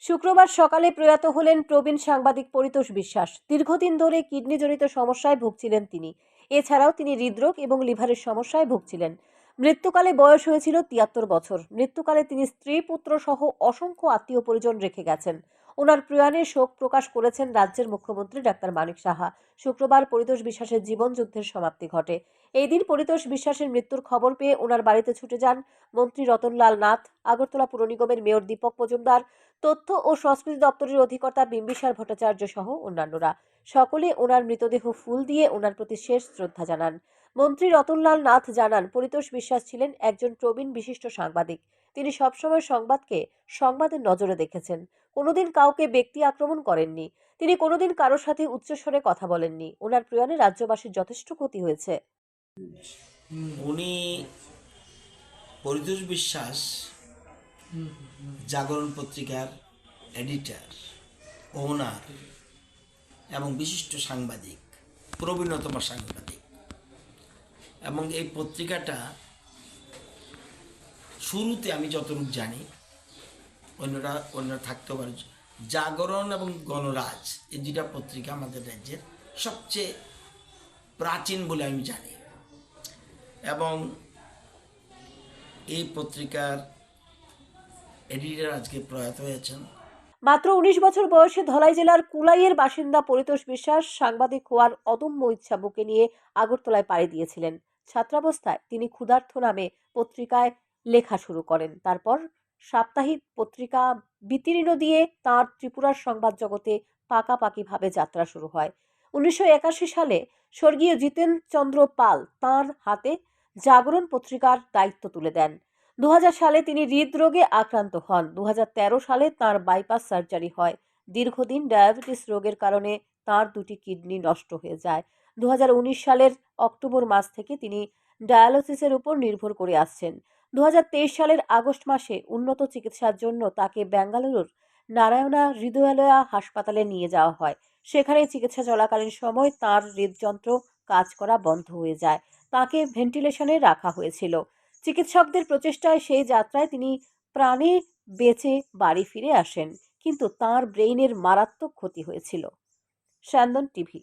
শুক্রবার সকালে প্রয়াত হলেন প্রবীণ সাংবাদিক পরিতোষ বিশ্বাস। দীর্ঘদিন ধরে কিডনিজনিত সমস্যায় ভুগছিলেন তিনি। এছাড়াও তিনি হৃদরোগ এবং লিভারের সমস্যায় ভুগছিলেন। মৃত্যুকালে বয়স হয়েছিল তিয়াত্তর বছর। মৃত্যুকালে তিনি স্ত্রী, পুত্র সহ অসংখ্য আত্মীয় পরিজন রেখে গেছেন। ওনার প্রয়াণে শোক প্রকাশ করেছেন রাজ্যের মুখ্যমন্ত্রী ডাক্তার মানিক সাহা। শুক্রবার পরিতোষ বিশ্বাসের জীবন যুদ্ধের সমাপ্তি ঘটে। এই দিন পরিতোষ বিশ্বাসের মৃত্যুর খবর পেয়ে ওনার বাড়িতে ছুটে যান মন্ত্রী রতনলাল নাথ, আগরতলা পুর নিগমের মেয়র দীপক মজুমদার, তথ্য ও সংস্কৃতি দপ্তরের অধিকর্তা বিম্বিসার ভট্টাচার্য সহ অন্যান্যরা। সকলে ওনার মৃতদেহ ফুল দিয়ে ওনার প্রতি শেষ শ্রদ্ধা জানান। মন্ত্রী রতনলাল নাথ জানান, পরিতোষ বিশ্বাস ছিলেন একজন প্রবীণ বিশিষ্ট সাংবাদিক। তিনি সবসময় সংবাদকে সংবাদের নজরে দেখেছেন। কোনোদিন কাউকে ব্যক্তি আক্রমণ করেননি। তিনি কোনোদিন কারোর সাথে উচ্চস্বরে কথা বলেননি। ওনার প্রয়াণে রাজ্যবাসীর যথেষ্ট ক্ষতি হয়েছে। উনি পরিতোষ বিশ্বাস জাগরণ পত্রিকার এডিটার ওনার এবং বিশিষ্ট সাংবাদিক, প্রবীণতম সাংবাদিক। এবং এই পত্রিকাটা শুরুতে আমি যতটুকু জানি, অন্যরা অন্যরা থাকতে পারে। জাগরণ এবং গণরাজ এই দুটা পত্রিকা আমাদের রাজ্যের সবচেয়ে প্রাচীন বলে আমি জানি। এবং এই পত্রিকার এডিটর আজকে প্রয়াত হয়েছেন। মাত্র উনিশ বছর বয়সে ধলাই জেলার কুলাইয়ের বাসিন্দা পরিতোষ বিশ্বাস সাংবাদিক হওয়ার অদম্য ইচ্ছা বুকে নিয়ে আগরতলায় পাড়ি দিয়েছিলেন। ছাত্রাবস্থায় তিনি ক্ষুধার্থ নামে পত্রিকায় লেখা শুরু করেন। তারপর সাপ্তাহিক পত্রিকা বিতীর্ণ দিয়ে তার ত্রিপুরার সংবাদ জগতে পাকাপাকিভাবে যাত্রা শুরু হয়। উনিশশো একাশি সালে স্বর্গীয় জিতেন চন্দ্র পাল তাঁর হাতে জাগরণ পত্রিকার দায়িত্ব তুলে দেন। দু হাজার সালে তিনি হৃদরোগে আক্রান্ত হন। দু হাজার তেরো সালে তার বাইপাস সার্জারি হয়। দীর্ঘদিন ডায়াবেটিস রোগের কারণে তার দুটি কিডনি নষ্ট হয়ে যায়। দুহাজার উনিশ সালের অক্টোবর মাস থেকে তিনি ডায়ালিসিসের উপর নির্ভর করে আসছেন। দু হাজার তেইশ সালের আগস্ট মাসে উন্নত চিকিৎসার জন্য তাকে বেঙ্গালুরুর নারায়ণা হৃদয়ালয়া হাসপাতালে নিয়ে যাওয়া হয়। সেখানে চিকিৎসা চলাকালীন সময় তার হৃদযন্ত্র কাজ করা বন্ধ হয়ে যায়। তাকে ভেন্টিলেশনে রাখা হয়েছিল। চিকিৎসকদের প্রচেষ্টায় সেই যাত্রায় তিনি প্রাণে বেঁচে বাড়ি ফিরে আসেন, কিন্তু তার ব্রেইনের মারাত্মক ক্ষতি হয়েছিল। স্যান্দন টিভি